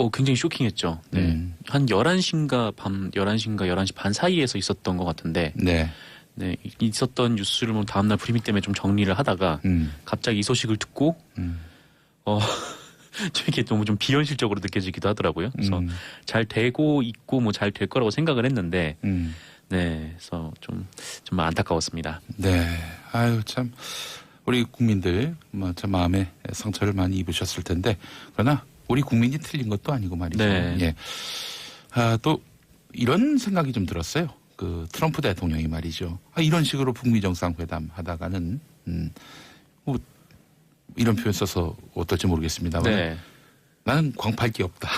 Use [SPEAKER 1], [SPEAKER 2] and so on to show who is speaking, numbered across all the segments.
[SPEAKER 1] 어, 굉장히 쇼킹했죠. 네.
[SPEAKER 2] 음.
[SPEAKER 1] 한 11시인가 밤 11시인가 11시 반 사이에서 있었던 것 같은데
[SPEAKER 2] 네.
[SPEAKER 1] 네, 있었던 뉴스를 뭐 다음날 브리핑 때문에 좀 정리를 하다가
[SPEAKER 2] 음.
[SPEAKER 1] 갑자기 이 소식을 듣고
[SPEAKER 2] 음.
[SPEAKER 1] 어, 이게 너무 좀 비현실적으로 느껴지기도 하더라고요. 그래서
[SPEAKER 2] 음.
[SPEAKER 1] 잘 되고 있고 뭐 잘 될 거라고 생각을 했는데
[SPEAKER 2] 음.
[SPEAKER 1] 네, 그래서 좀 정말 안타까웠습니다.
[SPEAKER 2] 네. 아유 참 우리 국민들 뭐참 마음에 상처를 많이 입으셨을 텐데 그러나 우리 국민이 틀린 것도 아니고 말이죠.
[SPEAKER 1] 네.
[SPEAKER 2] 예. 아, 또 이런 생각이 좀 들었어요. 그 트럼프 대통령이 말이죠. 아, 이런 식으로 북미 정상회담 하다가는 음, 뭐 이런 표현 써서 어떨지 모르겠습니다만
[SPEAKER 1] 네,
[SPEAKER 2] 나는 광팔 게 없다.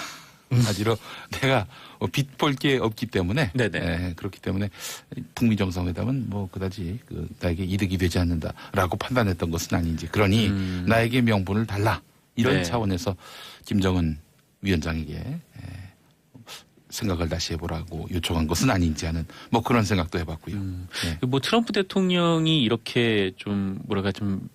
[SPEAKER 2] 한마디로 내가 빚 볼 게 없기 때문에
[SPEAKER 1] 네네.
[SPEAKER 2] 예, 그렇기 때문에 북미 정상회담은 뭐 그다지 그 나에게 이득이 되지 않는다라고 판단했던 것은 아닌지 그러니
[SPEAKER 1] 음.
[SPEAKER 2] 나에게 명분을 달라 이런
[SPEAKER 1] 네.
[SPEAKER 2] 차원에서 김정은 위원장에게 예, 생각을 다시 해보라고 요청한 것은 아닌지 하는 뭐 그런 생각도 해봤고요.
[SPEAKER 1] 음.
[SPEAKER 2] 예.
[SPEAKER 1] 뭐 트럼프 대통령이 이렇게 좀 뭐랄까 좀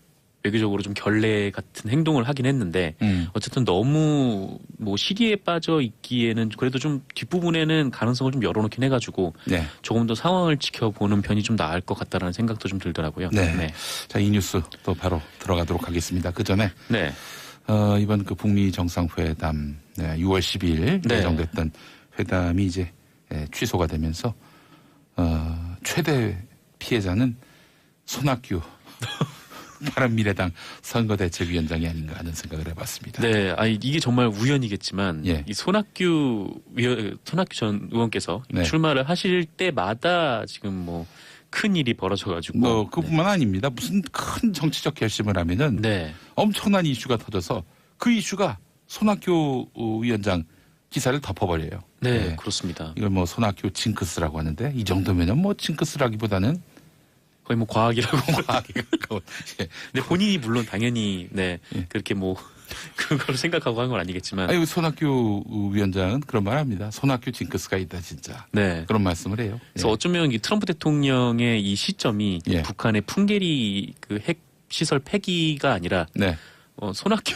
[SPEAKER 1] 외교적으로 좀 결례 같은 행동을 하긴 했는데
[SPEAKER 2] 음.
[SPEAKER 1] 어쨌든 너무 뭐 시리에 빠져 있기에는 그래도 좀 뒷부분에는 가능성을 좀 열어놓긴 해가지고
[SPEAKER 2] 네.
[SPEAKER 1] 조금 더 상황을 지켜보는 편이 좀 나을 것 같다라는 생각도 좀 들더라고요.
[SPEAKER 2] 네.
[SPEAKER 1] 네.
[SPEAKER 2] 자, 이 뉴스 또 바로 들어가도록 하겠습니다. 그 전에
[SPEAKER 1] 네.
[SPEAKER 2] 어, 이번 그 북미 정상회담 네, 6월 12일
[SPEAKER 1] 네.
[SPEAKER 2] 예정됐던 회담이 이제 예, 취소가 되면서 어, 최대 피해자는 손학규 바른미래당 선거대책위원장이 아닌가 하는 생각을 해봤습니다.
[SPEAKER 1] 네, 아니 이게 정말 우연이겠지만
[SPEAKER 2] 예.
[SPEAKER 1] 이 손학규 위원, 손학규 전 의원께서
[SPEAKER 2] 네.
[SPEAKER 1] 출마를 하실 때마다 지금 뭐 큰 일이 벌어져가지고
[SPEAKER 2] 뭐 그뿐만 아닙니다. 무슨 큰 정치적 결심을 하면은
[SPEAKER 1] 네,
[SPEAKER 2] 엄청난 이슈가 터져서 그 이슈가 손학규 위원장 기사를 덮어버려요.
[SPEAKER 1] 네,
[SPEAKER 2] 예.
[SPEAKER 1] 그렇습니다.
[SPEAKER 2] 이걸 뭐 손학규 징크스라고 하는데 이 정도면은 뭐 징크스라기보다는
[SPEAKER 1] 거의 뭐 과학이라고.
[SPEAKER 2] 과학에 가까운 예.
[SPEAKER 1] 근데 본인이 물론 당연히 네
[SPEAKER 2] 예.
[SPEAKER 1] 그렇게 뭐 그걸 생각하고 한 건 아니겠지만
[SPEAKER 2] 아니 손학규 위원장은 그런 말 합니다. 손학규 징크스가 있다 진짜
[SPEAKER 1] 네.
[SPEAKER 2] 그런 말씀을 해요.
[SPEAKER 1] 그래서 어쩌면 이 트럼프 대통령의 이 시점이
[SPEAKER 2] 예.
[SPEAKER 1] 북한의 풍계리 그 핵 시설 폐기가 아니라
[SPEAKER 2] 네.
[SPEAKER 1] 어, 손학규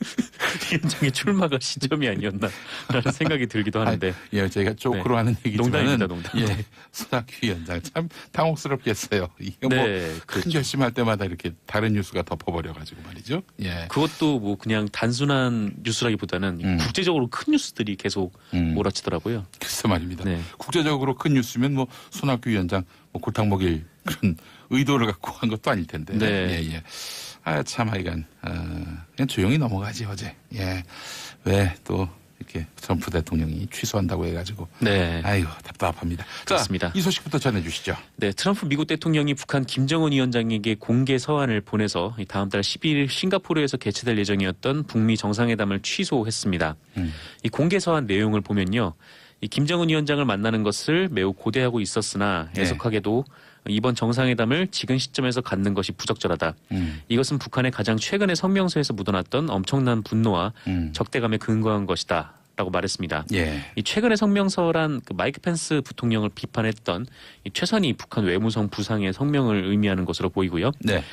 [SPEAKER 1] 위원장의 출마가 시점이 아니었나라는 생각이 들기도 하는데
[SPEAKER 2] 예, 저희가 쪼크로 하는 얘기지만
[SPEAKER 1] 네. 농담입니다, 농담.
[SPEAKER 2] 예, 손학규 위원장 참 당혹스럽겠어요. 이게
[SPEAKER 1] 네,
[SPEAKER 2] 뭐큰
[SPEAKER 1] 그렇죠.
[SPEAKER 2] 결심할 때마다 이렇게 다른 뉴스가 덮어버려 가지고 말이죠. 예.
[SPEAKER 1] 그것도 뭐 그냥 단순한 뉴스라기보다는
[SPEAKER 2] 음.
[SPEAKER 1] 국제적으로 큰 뉴스들이 계속
[SPEAKER 2] 음.
[SPEAKER 1] 몰아치더라고요.
[SPEAKER 2] 글쎄 말입니다.
[SPEAKER 1] 네.
[SPEAKER 2] 국제적으로 큰 뉴스면 뭐 손학규 위원장 뭐 골탕 먹일 그런 의도를 갖고 한 것도 아닐 텐데.
[SPEAKER 1] 네.
[SPEAKER 2] 예, 예. 아, 참 하여간 어, 그냥 조용히 넘어가지 어제. 예. 왜 또 이렇게 트럼프 대통령이 취소한다고 해가지고
[SPEAKER 1] 네.
[SPEAKER 2] 아이고 답답합니다.
[SPEAKER 1] 그렇습니다.
[SPEAKER 2] 자, 이 소식부터 전해주시죠.
[SPEAKER 1] 네, 트럼프 미국 대통령이 북한 김정은 위원장에게 공개 서한을 보내서 이 다음 달 12일 싱가포르에서 개최될 예정이었던 북미 정상회담을 취소했습니다.
[SPEAKER 2] 음.
[SPEAKER 1] 이 공개 서한 내용을 보면요. 이 김정은 위원장을 만나는 것을 매우 고대하고 있었으나
[SPEAKER 2] 네.
[SPEAKER 1] 애석하게도 이번 정상회담을 지금 시점에서 갖는 것이 부적절하다.
[SPEAKER 2] 음.
[SPEAKER 1] 이것은 북한의 가장 최근의 성명서에서 묻어났던 엄청난 분노와
[SPEAKER 2] 음.
[SPEAKER 1] 적대감에 근거한 것이다. 라고 말했습니다.
[SPEAKER 2] 예.
[SPEAKER 1] 이 최근의 성명서란 그 마이크 펜스 부통령을 비판했던 이 최선희 북한 외무성 부상의 성명을 의미하는 것으로 보이고요.
[SPEAKER 2] 네.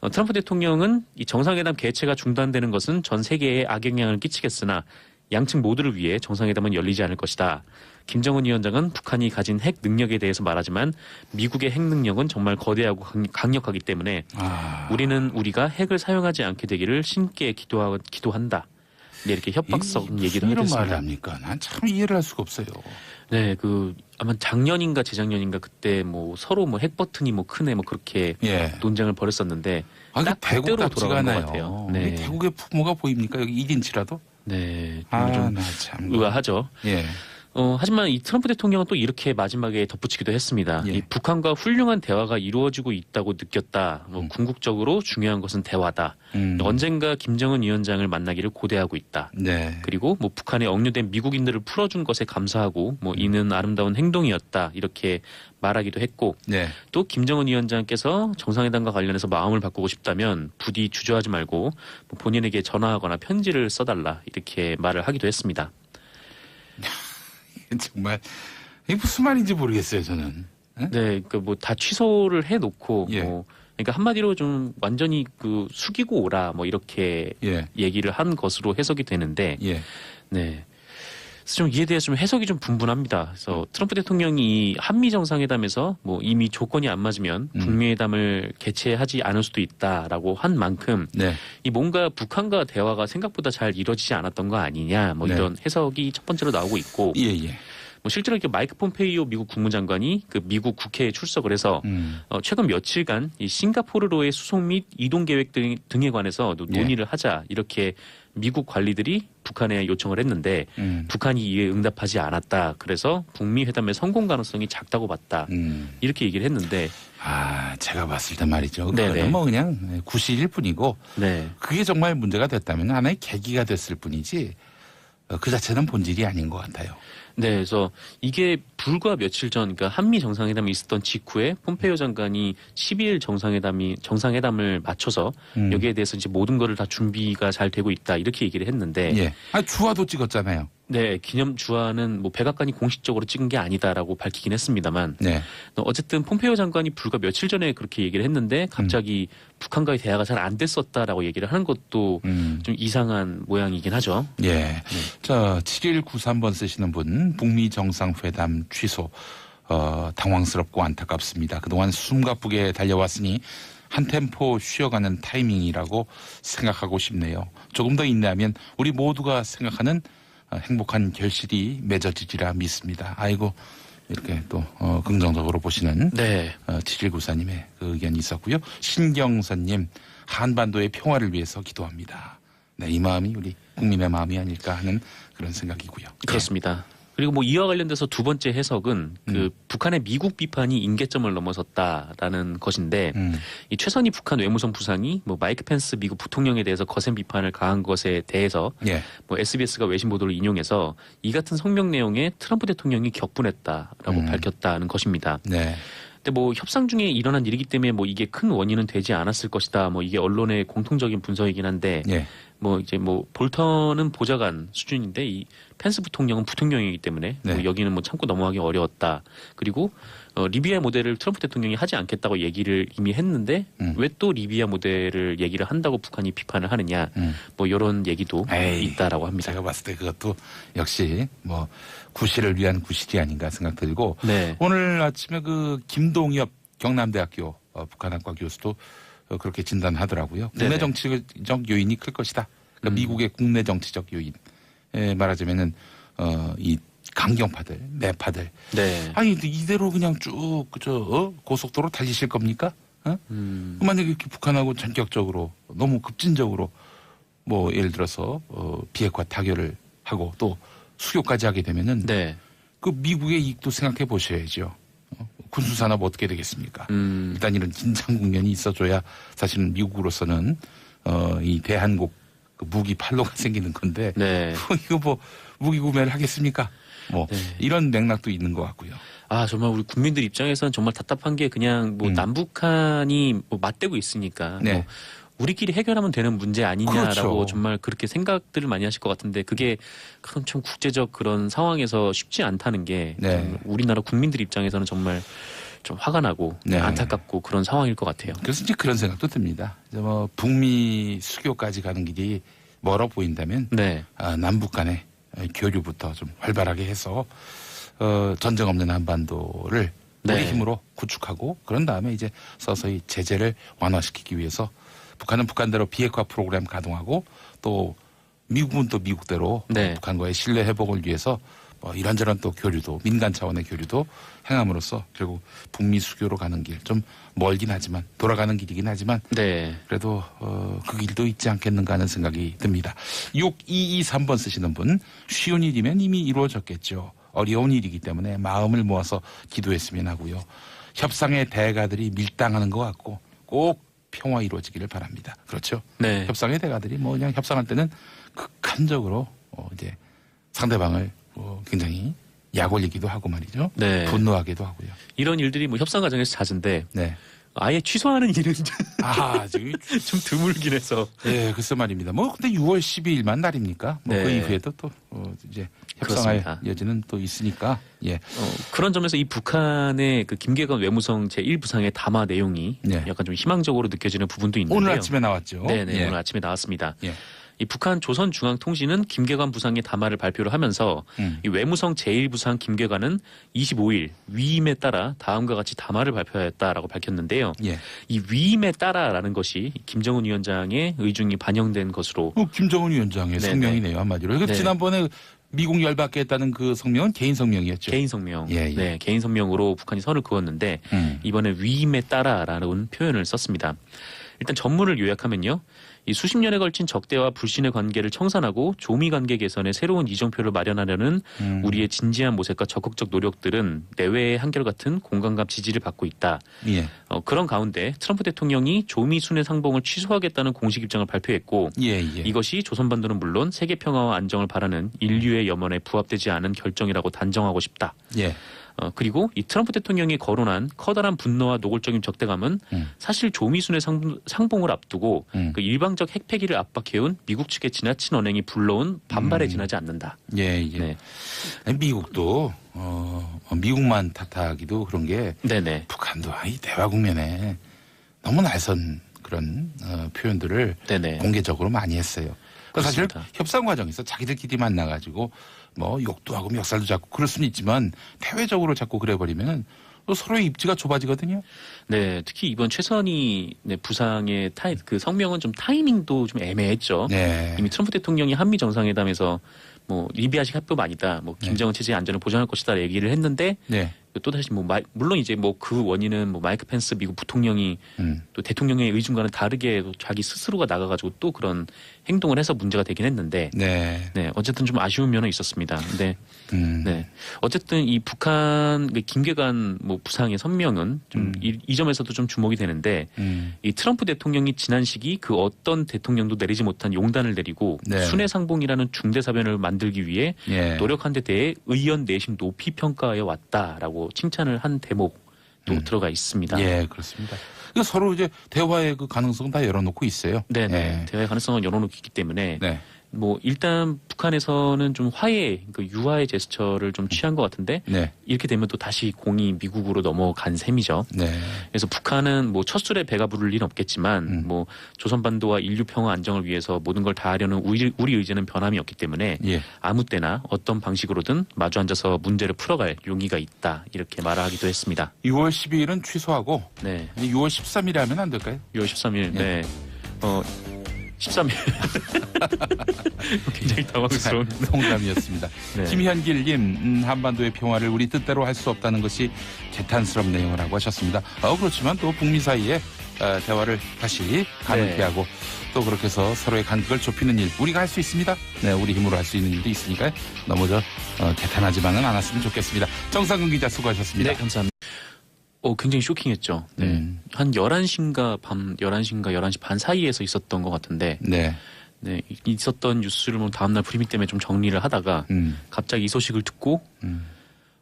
[SPEAKER 1] 어, 트럼프 대통령은 이 정상회담 개최가 중단되는 것은 전 세계에 악영향을 끼치겠으나 양측 모두를 위해 정상회담은 열리지 않을 것이다. 김정은 위원장은 북한이 가진 핵 능력에 대해서 말하지만 미국의 핵 능력은 정말 거대하고 강- 강력하기 때문에
[SPEAKER 2] 아.
[SPEAKER 1] 우리는 우리가 핵을 사용하지 않게 되기를 신께 기도하, 기도한다. 네, 이렇게 협박성
[SPEAKER 2] 이-
[SPEAKER 1] 얘기도
[SPEAKER 2] 무슨 이런
[SPEAKER 1] 하겠습니다.
[SPEAKER 2] 합니까? 난 참 이해를 할 수가 없어요.
[SPEAKER 1] 네, 그 아마 작년인가 재작년인가 그때 뭐 서로 뭐 핵 버튼이 뭐 크네 뭐 그렇게
[SPEAKER 2] 예.
[SPEAKER 1] 논쟁을 벌였었는데
[SPEAKER 2] 아,
[SPEAKER 1] 딱
[SPEAKER 2] 대국 같지가 않아요.
[SPEAKER 1] 네.
[SPEAKER 2] 대국의 부모가 보입니까? 여기 1인치라도?
[SPEAKER 1] 네,
[SPEAKER 2] 아,
[SPEAKER 1] 좀
[SPEAKER 2] 나 참.
[SPEAKER 1] 의아하죠.
[SPEAKER 2] 예.
[SPEAKER 1] 어, 하지만 이 트럼프 대통령은 또 이렇게 마지막에 덧붙이기도 했습니다.
[SPEAKER 2] 예.
[SPEAKER 1] 이 북한과 훌륭한 대화가 이루어지고 있다고 느꼈다. 뭐
[SPEAKER 2] 음.
[SPEAKER 1] 궁극적으로 중요한 것은 대화다.
[SPEAKER 2] 음.
[SPEAKER 1] 언젠가 김정은 위원장을 만나기를 고대하고 있다.
[SPEAKER 2] 네.
[SPEAKER 1] 그리고 뭐 북한에 억류된 미국인들을 풀어준 것에 감사하고 뭐 이는 아름다운 행동이었다 이렇게 말하기도 했고
[SPEAKER 2] 네.
[SPEAKER 1] 또 김정은 위원장께서 정상회담과 관련해서 마음을 바꾸고 싶다면 부디 주저하지 말고 뭐 본인에게 전화하거나 편지를 써달라 이렇게 말을 하기도 했습니다.
[SPEAKER 2] 정말 이게 무슨 말인지 모르겠어요, 저는. 예?
[SPEAKER 1] 네, 그뭐다 취소를 해놓고
[SPEAKER 2] 예.
[SPEAKER 1] 뭐 그러니까 한마디로 좀 완전히 그 숙이고 오라 뭐 이렇게
[SPEAKER 2] 예.
[SPEAKER 1] 얘기를 한 것으로 해석이 되는데
[SPEAKER 2] 예.
[SPEAKER 1] 네. 그래서 좀 이에 대해서 좀 해석이 좀 분분합니다. 그래서 트럼프 대통령이 이 한미 정상회담에서 뭐 이미 조건이 안 맞으면
[SPEAKER 2] 음.
[SPEAKER 1] 북미 회담을 개최하지 않을 수도 있다라고 한 만큼
[SPEAKER 2] 네.
[SPEAKER 1] 이 뭔가 북한과 대화가 생각보다 잘 이루어지지 않았던 거 아니냐 뭐
[SPEAKER 2] 네.
[SPEAKER 1] 이런 해석이 첫 번째로 나오고 있고
[SPEAKER 2] 예, 예.
[SPEAKER 1] 뭐 실제로 이렇게 마이크 폼페이오 미국 국무장관이 그 미국 국회에 출석을 해서
[SPEAKER 2] 음.
[SPEAKER 1] 어, 최근 며칠간 이 싱가포르로의 수송 및 이동 계획 등, 등에 관해서 또
[SPEAKER 2] 예.
[SPEAKER 1] 논의를 하자 이렇게 미국 관리들이 북한에 요청을 했는데
[SPEAKER 2] 음.
[SPEAKER 1] 북한이 이에 응답하지 않았다. 그래서 북미 회담의 성공 가능성이 작다고 봤다.
[SPEAKER 2] 음.
[SPEAKER 1] 이렇게 얘기를 했는데
[SPEAKER 2] 아, 제가 봤을 때 말이죠. 그거는 뭐 그냥 구실일 뿐이고
[SPEAKER 1] 네.
[SPEAKER 2] 그게 정말 문제가 됐다면 하나의 계기가 됐을 뿐이지 어, 그 자체는 본질이 아닌 것 같아요.
[SPEAKER 1] 네, 그래서 이게 불과 며칠 전, 그러니까 한미 정상회담이 있었던 직후에 폼페이오 장관이 12일 정상회담이 정상회담을 맞춰서
[SPEAKER 2] 음.
[SPEAKER 1] 여기에 대해서 이제 모든 거를 다 준비가 잘 되고 있다 이렇게 얘기를 했는데,
[SPEAKER 2] 예. 아, 주화도 찍었잖아요.
[SPEAKER 1] 네 기념 주화는 뭐 백악관이 공식적으로 찍은 게 아니다라고 밝히긴 했습니다만,
[SPEAKER 2] 네.
[SPEAKER 1] 어쨌든 pom페이오 장관이 불과 며칠 전에 그렇게 얘기를 했는데 갑자기 북한과의 대화가 잘 안 됐었다라고 얘기를 하는 것도
[SPEAKER 2] 음.
[SPEAKER 1] 좀 이상한 모양이긴 하죠.
[SPEAKER 2] 예. 자, 7193번 쓰시는 분, 북미 정상회담 취소. 어, 당황스럽고 안타깝습니다. 그동안 숨가쁘게 달려왔으니 한 템포 쉬어가는 타이밍이라고 생각하고 싶네요. 조금 더 인내하면 우리 모두가 생각하는 어, 행복한 결실이 맺어지리라 믿습니다. 아이고, 이렇게 또, 어, 긍정적으로 보시는
[SPEAKER 1] 네.
[SPEAKER 2] 어, 7794님의 그 의견이 있었고요. 신경선님, 한반도의 평화를 위해서 기도합니다. 네, 이 마음이 우리 국민의 마음이 아닐까 하는 그런 생각이고요.
[SPEAKER 1] 그렇습니다. 그리고 뭐 이와 관련돼서 두 번째 해석은 그
[SPEAKER 2] 음.
[SPEAKER 1] 북한의 미국 비판이 임계점을 넘어섰다라는 것인데
[SPEAKER 2] 음,
[SPEAKER 1] 이 최선희 북한 외무성 부상이 뭐 마이크 펜스 미국 부통령에 대해서 거센 비판을 가한 것에 대해서
[SPEAKER 2] 예,
[SPEAKER 1] 뭐 SBS가 외신 보도를 인용해서 이 같은 성명 내용에 트럼프 대통령이 격분했다라고
[SPEAKER 2] 음.
[SPEAKER 1] 밝혔다는 것입니다.
[SPEAKER 2] 네,
[SPEAKER 1] 근데 뭐 협상 중에 일어난 일이기 때문에 뭐 이게 큰 원인은 되지 않았을 것이다. 뭐 이게 언론의 공통적인 분석이긴 한데
[SPEAKER 2] 예,
[SPEAKER 1] 뭐 이제 뭐 볼턴은 보좌관 수준인데 이 펜스 부통령은 부통령이기 때문에
[SPEAKER 2] 네.
[SPEAKER 1] 뭐 여기는 뭐 참고 넘어가기 어려웠다. 그리고 어, 리비아 모델을 트럼프 대통령이 하지 않겠다고 얘기를 이미 했는데
[SPEAKER 2] 음.
[SPEAKER 1] 왜또 리비아 모델을 얘기를 한다고 북한이 비판을 하느냐.
[SPEAKER 2] 음.
[SPEAKER 1] 뭐 이런 얘기도
[SPEAKER 2] 에이,
[SPEAKER 1] 있다라고 합니다.
[SPEAKER 2] 제가 봤을 때 그것도 역시 뭐 구실을 위한 구실이 아닌가 생각 들고
[SPEAKER 1] 네.
[SPEAKER 2] 오늘 아침에 그 김동엽 경남대학교 어, 북한학과 교수도 어, 그렇게 진단하더라고요. 국내
[SPEAKER 1] 네네.
[SPEAKER 2] 정치적 요인이 클 것이다. 그러니까
[SPEAKER 1] 음.
[SPEAKER 2] 미국의 국내 정치적 요인. 에 말하자면은 어, 이 강경파들, 매파들.
[SPEAKER 1] 네.
[SPEAKER 2] 아니 이대로 그냥 쭉 그저 어? 고속도로 달리실 겁니까? 어?
[SPEAKER 1] 음.
[SPEAKER 2] 만약에 이렇게 북한하고 전격적으로 너무 급진적으로 뭐 예를 들어서 어, 비핵화 타결을 하고 또 수교까지 하게 되면은
[SPEAKER 1] 네.
[SPEAKER 2] 그 미국의 이익도 생각해 보셔야죠. 어, 군수 산업 어떻게 되겠습니까?
[SPEAKER 1] 음.
[SPEAKER 2] 일단 이런 긴장 국면이 있어줘야 사실은 미국으로서는 어, 이 대한국 그 무기 팔로가 생기는 건데
[SPEAKER 1] 네.
[SPEAKER 2] 이거 뭐 무기 구매를 하겠습니까? 뭐
[SPEAKER 1] 네.
[SPEAKER 2] 이런 맥락도 있는 것 같고요.
[SPEAKER 1] 아 정말 우리 국민들 입장에서는 정말 답답한 게 그냥 뭐
[SPEAKER 2] 음.
[SPEAKER 1] 남북한이 뭐 맞대고 있으니까
[SPEAKER 2] 네.
[SPEAKER 1] 뭐 우리끼리 해결하면 되는 문제 아니냐라고
[SPEAKER 2] 그렇죠.
[SPEAKER 1] 정말 그렇게 생각들을 많이 하실 것 같은데 그게 좀 국제적 그런 상황에서 쉽지 않다는 게
[SPEAKER 2] 네.
[SPEAKER 1] 좀 우리나라 국민들 입장에서는 정말 좀 화가 나고
[SPEAKER 2] 네.
[SPEAKER 1] 안타깝고 그런 상황일 것 같아요.
[SPEAKER 2] 그래서 이제 그런 생각도 듭니다. 이제 뭐 북미 수교까지 가는 길이 멀어 보인다면
[SPEAKER 1] 네.
[SPEAKER 2] 아, 남북 간의 교류부터 좀 활발하게 해서 어, 전쟁 없는 한반도를 우리
[SPEAKER 1] 네.
[SPEAKER 2] 힘으로 구축하고 그런 다음에 이제 서서히 제재를 완화시키기 위해서 북한은 북한대로 비핵화 프로그램 가동하고 또 미국은 또 미국대로
[SPEAKER 1] 네.
[SPEAKER 2] 북한과의 신뢰 회복을 위해서 뭐 이런저런 또 교류도 민간 차원의 교류도 행함으로써 결국 북미 수교로 가는 길 좀 멀긴 하지만 돌아가는 길이긴 하지만
[SPEAKER 1] 네.
[SPEAKER 2] 그래도 어, 그 길도 있지 않겠는가 하는 생각이 듭니다. 6223번 쓰시는 분 쉬운 일이면 이미 이루어졌겠죠. 어려운 일이기 때문에 마음을 모아서 기도했으면 하고요. 협상의 대가들이 밀당하는 것 같고 꼭 평화 이루어지기를 바랍니다. 그렇죠?
[SPEAKER 1] 네.
[SPEAKER 2] 협상의 대가들이 뭐 그냥 협상할 때는 극한적으로 어, 이제 상대방을 어, 굉장히 약 올리기도 하고 말이죠.
[SPEAKER 1] 네.
[SPEAKER 2] 분노하기도 하고요.
[SPEAKER 1] 이런 일들이 뭐 협상 과정에서 잦은데
[SPEAKER 2] 네.
[SPEAKER 1] 아예 취소하는 일은
[SPEAKER 2] 아, 지금
[SPEAKER 1] 좀 드물긴 해서
[SPEAKER 2] 예, 글쎄 말입니다. 뭐 근데 6월 12일만 날입니까? 뭐 그
[SPEAKER 1] 네.
[SPEAKER 2] 이후에도 또 어, 이제 협상할
[SPEAKER 1] 그렇습니다.
[SPEAKER 2] 여지는 또 있으니까 예,
[SPEAKER 1] 어, 그런 점에서 이 북한의 그 김계관 외무성 제1부상의 담화 내용이
[SPEAKER 2] 네.
[SPEAKER 1] 약간 좀 희망적으로 느껴지는 부분도 있는데요.
[SPEAKER 2] 오늘 아침에 나왔죠.
[SPEAKER 1] 네 네
[SPEAKER 2] 예.
[SPEAKER 1] 오늘 아침에 나왔습니다.
[SPEAKER 2] 예.
[SPEAKER 1] 이 북한 조선중앙통신은 김계관 부상의 담화를 발표를 하면서
[SPEAKER 2] 음.
[SPEAKER 1] 이 외무성 제1부상 김계관은 25일 위임에 따라 다음과 같이 담화를 발표하였다라고 밝혔는데요.
[SPEAKER 2] 예.
[SPEAKER 1] 이 위임에 따라라는 것이 김정은 위원장의 의중이 반영된 것으로
[SPEAKER 2] 어, 김정은 위원장의
[SPEAKER 1] 네네.
[SPEAKER 2] 성명이네요 한마디로. 그
[SPEAKER 1] 네.
[SPEAKER 2] 지난번에 미국 열받게 했다는 그 성명은 개인 성명이었죠.
[SPEAKER 1] 개인 성명,
[SPEAKER 2] 예, 예.
[SPEAKER 1] 네 개인 성명으로 북한이 선을 그었는데
[SPEAKER 2] 음.
[SPEAKER 1] 이번에 위임에 따라라는 표현을 썼습니다. 일단 전문을 요약하면요. 이 수십 년에 걸친 적대와 불신의 관계를 청산하고 조미 관계 개선의 새로운 이정표를 마련하려는
[SPEAKER 2] 음.
[SPEAKER 1] 우리의 진지한 모색과 적극적 노력들은 내외의 한결같은 공감과 지지를 받고 있다.
[SPEAKER 2] 예.
[SPEAKER 1] 어, 그런 가운데 트럼프 대통령이 조미 순회 상봉을 취소하겠다는 공식 입장을 발표했고
[SPEAKER 2] 예, 예.
[SPEAKER 1] 이것이 조선반도는 물론 세계 평화와 안정을 바라는 인류의 염원에 부합되지 않은 결정이라고 단정하고 싶다.
[SPEAKER 2] 예.
[SPEAKER 1] 어, 그리고 이 트럼프 대통령이 거론한 커다란 분노와 노골적인 적대감은
[SPEAKER 2] 음.
[SPEAKER 1] 사실 조미순의 상, 상봉을 앞두고
[SPEAKER 2] 음.
[SPEAKER 1] 그 일방적 핵폐기를 압박해온 미국 측의 지나친 언행이 불러온 반발에
[SPEAKER 2] 음.
[SPEAKER 1] 지나지 않는다.
[SPEAKER 2] 예, 예.
[SPEAKER 1] 네.
[SPEAKER 2] 아니, 미국도 어, 미국만 탓하기도 그런 게
[SPEAKER 1] 네네.
[SPEAKER 2] 북한도 이 대화 국면에 너무 날선 그런 어, 표현들을
[SPEAKER 1] 네네.
[SPEAKER 2] 공개적으로 많이 했어요. 그러니까 사실. 협상 과정에서 자기들끼리 만나가지고 뭐 욕도 하고 멱살도 잡고 그럴 수는 있지만 대외적으로 자꾸 그래버리면은 또 서로의 입지가 좁아지거든요.
[SPEAKER 1] 네, 특히 이번 최선희 네, 부상의 타이, 그 성명은 좀 타이밍도 좀 애매했죠.
[SPEAKER 2] 네.
[SPEAKER 1] 이미 트럼프 대통령이 한미 정상회담에서 뭐 리비아식 합법 아니다, 뭐
[SPEAKER 2] 네.
[SPEAKER 1] 김정은 체제의 안전을 보장할 것이다 얘기를 했는데
[SPEAKER 2] 네.
[SPEAKER 1] 또 다시 뭐 마- 물론 이제 뭐 그 원인은 뭐 마이크 펜스 미국 부통령이
[SPEAKER 2] 음.
[SPEAKER 1] 또 대통령의 의중과는 다르게 또 자기 스스로가 나가가지고 또 그런 행동을 해서 문제가 되긴 했는데
[SPEAKER 2] 네.
[SPEAKER 1] 네 어쨌든 좀 아쉬운 면은 있었습니다. 근데
[SPEAKER 2] 음.
[SPEAKER 1] 네 어쨌든 이 북한 그 김계관 뭐 부상의 선명은 좀
[SPEAKER 2] 음.
[SPEAKER 1] 이 점에서도 좀 주목이 되는데
[SPEAKER 2] 음.
[SPEAKER 1] 이 트럼프 대통령이 지난 시기 그 어떤 대통령도 내리지 못한 용단을 내리고
[SPEAKER 2] 네.
[SPEAKER 1] 순회상봉이라는 중대 사변을 만들기 위해
[SPEAKER 2] 예.
[SPEAKER 1] 노력한 데 대해 의원 내심 높이 평가해 왔다라고 칭찬을 한 대목도
[SPEAKER 2] 음.
[SPEAKER 1] 들어가 있습니다.
[SPEAKER 2] 예, 그렇습니다. 그러니까 서로 이제 대화의 그 가능성 다 열어놓고 있어요.
[SPEAKER 1] 네네.
[SPEAKER 2] 예.
[SPEAKER 1] 대화의 가능성을 열어놓기 때문에
[SPEAKER 2] 네.
[SPEAKER 1] 뭐 일단 북한에서는 좀 화해, 그 유화의 제스처를 좀 취한 것 같은데
[SPEAKER 2] 네.
[SPEAKER 1] 이렇게 되면 또 다시 공이 미국으로 넘어간 셈이죠.
[SPEAKER 2] 네.
[SPEAKER 1] 그래서 북한은 뭐 첫 술에 배가 부를 일은 없겠지만
[SPEAKER 2] 음.
[SPEAKER 1] 뭐 조선반도와 인류 평화 안정을 위해서 모든 걸 다하려는 우리, 우리 의지는 변함이 없기 때문에
[SPEAKER 2] 예.
[SPEAKER 1] 아무 때나 어떤 방식으로든 마주 앉아서 문제를 풀어갈 용의가 있다 이렇게 말하기도 했습니다.
[SPEAKER 2] 6월 12일은 취소하고
[SPEAKER 1] 네,
[SPEAKER 2] 6월 13일에 하면 안 될까요?
[SPEAKER 1] 6월 13일.
[SPEAKER 2] 예.
[SPEAKER 1] 네, 어 13일. 굉장히 당황스러운.
[SPEAKER 2] 농담이었습니다.
[SPEAKER 1] 네.
[SPEAKER 2] 김현길님 음, 한반도의 평화를 우리 뜻대로 할 수 없다는 것이 개탄스럽네요 라고 하셨습니다. 어, 그렇지만 또 북미 사이에 어, 대화를 다시 가능케
[SPEAKER 1] 네.
[SPEAKER 2] 하고 또 그렇게 해서 서로의 간극을 좁히는 일 우리가 할 수 있습니다. 네, 우리 힘으로 할 수 있는 일도 있으니까 너무 저 어, 개탄하지만은 않았으면 좋겠습니다. 정상근 기자 수고하셨습니다.
[SPEAKER 1] 네, 감사합니다. 어, 굉장히 쇼킹했죠. 네.
[SPEAKER 2] 음.
[SPEAKER 1] 한 11시인가 밤 11시인가 11시 반 사이에서 있었던 것 같은데
[SPEAKER 2] 네.
[SPEAKER 1] 네, 있었던 뉴스를 뭐 다음날 브리핑 때문에 좀 정리를 하다가
[SPEAKER 2] 음,
[SPEAKER 1] 갑자기 이 소식을 듣고
[SPEAKER 2] 음,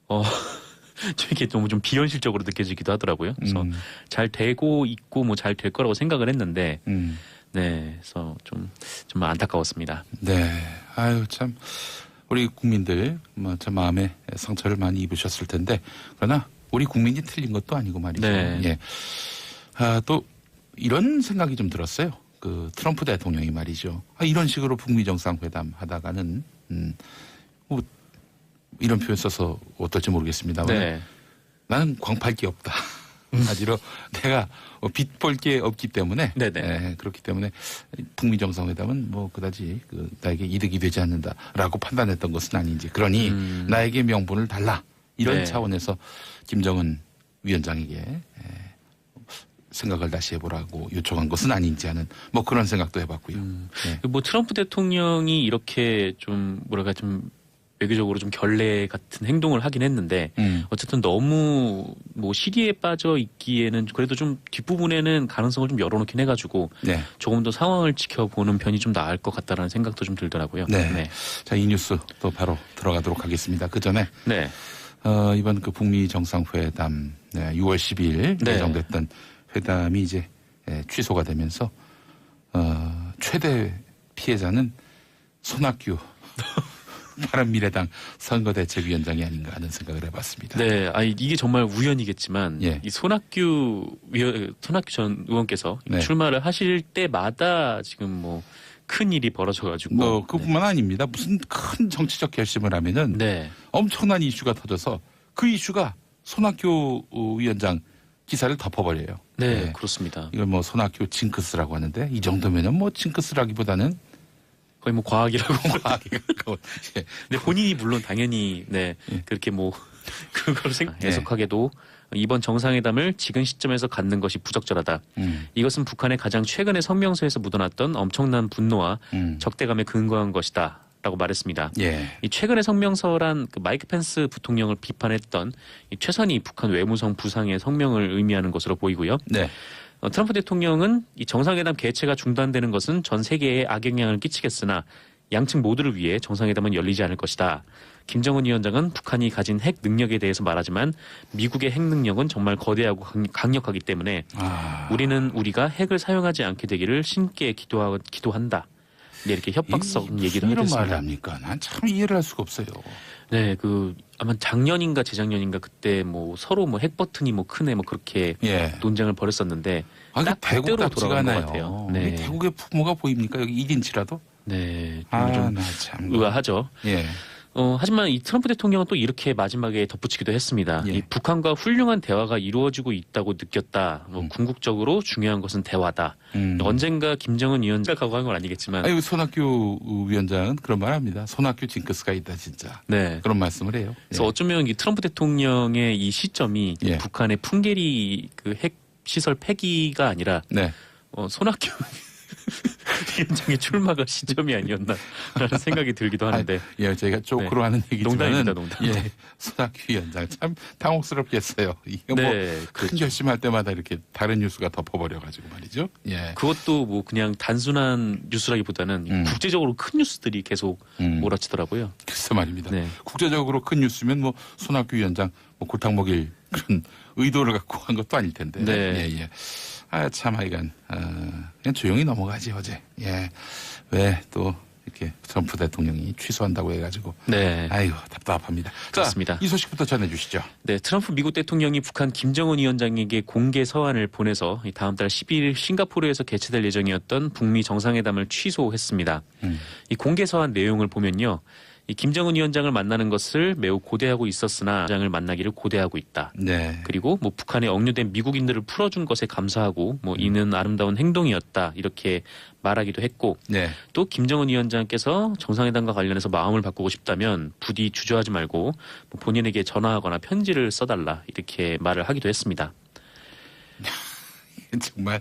[SPEAKER 1] 어 저게 너무 좀 비현실적으로 느껴지기도 하더라고요. 그래서
[SPEAKER 2] 음,
[SPEAKER 1] 잘 되고 있고 뭐 잘 될 거라고 생각을 했는데
[SPEAKER 2] 음.
[SPEAKER 1] 네, 그래서 좀 정말 안타까웠습니다.
[SPEAKER 2] 네. 아유, 참. 우리 국민들, 뭐, 참 마음에 상처를 많이 입으셨을 텐데, 그러나 우리 국민이 틀린 것도 아니고 말이죠.
[SPEAKER 1] 네.
[SPEAKER 2] 예. 아, 또, 이런 생각이 좀 들었어요. 그 트럼프 대통령이 말이죠. 아, 이런 식으로 북미 정상회담 하다가는, 음, 뭐, 이런 표현 써서 어떨지 모르겠습니다만,
[SPEAKER 1] 네.
[SPEAKER 2] 나는 광팔 게 없다. 하지로 내가 빚볼 게 없기 때문에
[SPEAKER 1] 네네.
[SPEAKER 2] 예, 그렇기 때문에 북미 정상회담은 뭐 그다지 그 나에게 이득이 되지 않는다라고 판단했던 것은 아닌지 그러니
[SPEAKER 1] 음.
[SPEAKER 2] 나에게 명분을 달라 이런
[SPEAKER 1] 네.
[SPEAKER 2] 차원에서 김정은 위원장에게 예, 생각을 다시 해보라고 요청한 것은 아닌지 하는 뭐 그런 생각도 해봤고요.
[SPEAKER 1] 음.
[SPEAKER 2] 예.
[SPEAKER 1] 뭐 트럼프 대통령이 이렇게 좀 뭐랄까 좀 외교적으로 좀 결례 같은 행동을 하긴 했는데
[SPEAKER 2] 음.
[SPEAKER 1] 어쨌든 너무 뭐 시리에 빠져 있기에는 그래도 좀 뒷부분에는 가능성을 좀 열어놓긴 해가지고
[SPEAKER 2] 네.
[SPEAKER 1] 조금 더 상황을 지켜보는 편이 좀 나을 것 같다라는 생각도 좀 들더라고요.
[SPEAKER 2] 네.
[SPEAKER 1] 네.
[SPEAKER 2] 자, 이 뉴스 또 바로 들어가도록 하겠습니다. 그 전에
[SPEAKER 1] 네.
[SPEAKER 2] 어, 이번 그 북미 정상회담 네, 6월 12일
[SPEAKER 1] 네.
[SPEAKER 2] 예정됐던 회담이 이제 예, 취소가 되면서 어, 최대 피해자는 손학규 바른미래당 선거대책위원장이 아닌가 하는 생각을 해봤습니다.
[SPEAKER 1] 네, 아 이게 정말 우연이겠지만
[SPEAKER 2] 예.
[SPEAKER 1] 이 손학규 위원, 손학규 전 의원께서
[SPEAKER 2] 네.
[SPEAKER 1] 출마를 하실 때마다 지금 뭐 큰 일이 벌어져가지고.
[SPEAKER 2] 뭐 그뿐만 아닙니다. 무슨 큰 정치적 결심을 하면은
[SPEAKER 1] 네.
[SPEAKER 2] 엄청난 이슈가 터져서 그 이슈가 손학규 어, 위원장 기사를 덮어버려요.
[SPEAKER 1] 네,
[SPEAKER 2] 네.
[SPEAKER 1] 그렇습니다.
[SPEAKER 2] 이걸 뭐 손학규 징크스라고 하는데 이 정도면은 뭐 징크스라기보다는
[SPEAKER 1] 거의 뭐 과학이라고.
[SPEAKER 2] 가까운. 예.
[SPEAKER 1] 근데 본인이 물론 당연히 네
[SPEAKER 2] 예.
[SPEAKER 1] 그렇게 뭐 그걸 생
[SPEAKER 2] 예.
[SPEAKER 1] 해석하게도 이번 정상회담을 지금 시점에서 갖는 것이 부적절하다.
[SPEAKER 2] 음,
[SPEAKER 1] 이것은 북한의 가장 최근의 성명서에서 묻어났던 엄청난 분노와
[SPEAKER 2] 음.
[SPEAKER 1] 적대감에 근거한 것이다. 라고 말했습니다.
[SPEAKER 2] 예.
[SPEAKER 1] 이 최근의 성명서란 그 마이크 펜스 부통령을 비판했던 이 최선희 북한 외무성 부상의 성명을 의미하는 것으로 보이고요.
[SPEAKER 2] 네.
[SPEAKER 1] 어, 트럼프 대통령은 이 정상회담 개최가 중단되는 것은 전 세계에 악영향을 끼치겠으나 양측 모두를 위해 정상회담은 열리지 않을 것이다. 김정은 위원장은 북한이 가진 핵 능력에 대해서 말하지만 미국의 핵 능력은 정말 거대하고 강- 강력하기 때문에
[SPEAKER 2] 아.
[SPEAKER 1] 우리는 우리가 핵을 사용하지 않게 되기를 신께 기도하, 기도한다. 네, 이렇게 협박성
[SPEAKER 2] 이-
[SPEAKER 1] 얘기를
[SPEAKER 2] 무슨 이런
[SPEAKER 1] 하고
[SPEAKER 2] 말을
[SPEAKER 1] 있습니다.
[SPEAKER 2] 합니까? 난 참 이해를 할 수가 없어요.
[SPEAKER 1] 네, 그 아마 작년인가 재작년인가 그때 뭐 서로 뭐 핵 버튼이 뭐 크네 뭐 그렇게
[SPEAKER 2] 예.
[SPEAKER 1] 논쟁을 벌였었는데
[SPEAKER 2] 아,
[SPEAKER 1] 딱
[SPEAKER 2] 대국답지가
[SPEAKER 1] 돌아간 것. 같아요.
[SPEAKER 2] 네.
[SPEAKER 1] 네.
[SPEAKER 2] 대국의 부모가 보입니까? 여기 1인치라도?
[SPEAKER 1] 네,
[SPEAKER 2] 아, 좀나 참.
[SPEAKER 1] 의아하죠.
[SPEAKER 2] 예.
[SPEAKER 1] 어, 하지만 이 트럼프 대통령은 또 이렇게 마지막에 덧붙이기도 했습니다.
[SPEAKER 2] 예.
[SPEAKER 1] 이 북한과 훌륭한 대화가 이루어지고 있다고 느꼈다. 뭐
[SPEAKER 2] 음.
[SPEAKER 1] 궁극적으로 중요한 것은 대화다.
[SPEAKER 2] 음.
[SPEAKER 1] 언젠가 김정은 위원장하고 한 건 아니겠지만,
[SPEAKER 2] 아유, 손학규 위원장은 그런 말 합니다. 손학규 징크스가 있다, 진짜.
[SPEAKER 1] 네.
[SPEAKER 2] 그런 말씀을 해요.
[SPEAKER 1] 그래서 어쩌면 이 트럼프 대통령의 이 시점이
[SPEAKER 2] 예.
[SPEAKER 1] 북한의 풍계리 그 핵 시설 폐기가 아니라
[SPEAKER 2] 네.
[SPEAKER 1] 어, 손학규 위원장의 출마가 시점이 아니었나라는 생각이 들기도 하는데
[SPEAKER 2] 예, 저희가 쪼크로 하는 얘기지만은
[SPEAKER 1] 농담입니다, 농담.
[SPEAKER 2] 예,
[SPEAKER 1] 네.
[SPEAKER 2] 손학규 위원장 참 당혹스럽겠어요. 이게 뭐
[SPEAKER 1] 네,
[SPEAKER 2] 큰
[SPEAKER 1] 그렇죠.
[SPEAKER 2] 결심할 때마다 이렇게 다른 뉴스가 덮어버려 가지고 말이죠. 예.
[SPEAKER 1] 그것도 뭐 그냥 단순한 뉴스라기보다는
[SPEAKER 2] 음.
[SPEAKER 1] 국제적으로 큰 뉴스들이 계속
[SPEAKER 2] 음,
[SPEAKER 1] 몰아치더라고요.
[SPEAKER 2] 글쎄 말입니다.
[SPEAKER 1] 네.
[SPEAKER 2] 국제적으로 큰 뉴스면 뭐 손학규 위원장 뭐 골탕 먹일 그런 의도를 갖고 한 것도 아닐 텐데.
[SPEAKER 1] 네.
[SPEAKER 2] 예, 예. 아, 참 하여간 어, 그냥 조용히 넘어가지 어제. 예. 왜 또 이렇게 트럼프 대통령이 취소한다고 해가지고
[SPEAKER 1] 네.
[SPEAKER 2] 아이고 답답합니다.
[SPEAKER 1] 그렇습니다.
[SPEAKER 2] 자, 이 소식부터 전해주시죠.
[SPEAKER 1] 네, 트럼프 미국 대통령이 북한 김정은 위원장에게 공개 서한을 보내서 이 다음 달 12일 싱가포르에서 개최될 예정이었던 북미 정상회담을 취소했습니다.
[SPEAKER 2] 음.
[SPEAKER 1] 이 공개 서한 내용을 보면요. 이 김정은 위원장을 만나는 것을 매우 고대하고 있었으나 위원장을 만나기를 고대하고 있다.
[SPEAKER 2] 네.
[SPEAKER 1] 그리고 뭐 북한에 억류된 미국인들을 풀어준 것에 감사하고 뭐
[SPEAKER 2] 음.
[SPEAKER 1] 이는 아름다운 행동이었다 이렇게 말하기도 했고
[SPEAKER 2] 네.
[SPEAKER 1] 또 김정은 위원장께서 정상회담과 관련해서 마음을 바꾸고 싶다면 부디 주저하지 말고 뭐 본인에게 전화하거나 편지를 써달라 이렇게 말을 하기도 했습니다.
[SPEAKER 2] 정말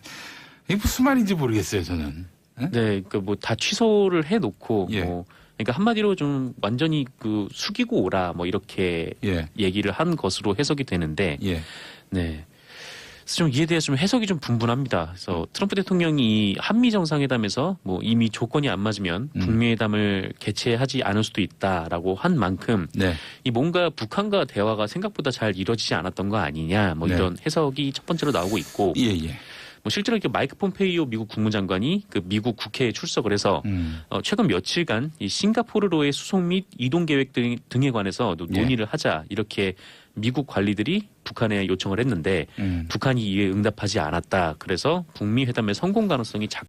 [SPEAKER 2] 이게 무슨 말인지 모르겠어요 저는. 예?
[SPEAKER 1] 네, 그뭐 다 취소를 해놓고
[SPEAKER 2] 예.
[SPEAKER 1] 뭐 그러니까 한마디로 좀 완전히 그 숙이고 오라 뭐 이렇게
[SPEAKER 2] 예.
[SPEAKER 1] 얘기를 한 것으로 해석이 되는데
[SPEAKER 2] 예.
[SPEAKER 1] 네. 그래서 좀 이에 대해서 좀 해석이 좀 분분합니다. 그래서 트럼프 대통령이 한미 정상회담에서 뭐 이미 조건이 안 맞으면
[SPEAKER 2] 음.
[SPEAKER 1] 북미 회담을 개최하지 않을 수도 있다라고 한 만큼
[SPEAKER 2] 네.
[SPEAKER 1] 이 뭔가 북한과 대화가 생각보다 잘 이루어지지 않았던 거 아니냐 뭐
[SPEAKER 2] 네.
[SPEAKER 1] 이런 해석이 첫 번째로 나오고 있고
[SPEAKER 2] 예, 예.
[SPEAKER 1] 뭐 실제로 이렇게 마이크 폼페이오 미국 국무장관이 그 미국 국회에 출석을 해서
[SPEAKER 2] 음.
[SPEAKER 1] 어, 최근 며칠간 이 싱가포르로의 수송 및 이동 계획 등, 등에 관해서 노-
[SPEAKER 2] 예.
[SPEAKER 1] 논의를 하자 이렇게 미국 관리들이 북한에 요청을 했는데
[SPEAKER 2] 음.
[SPEAKER 1] 북한이 이에 응답하지 않았다. 그래서 북미 회담의 성공 가능성이 작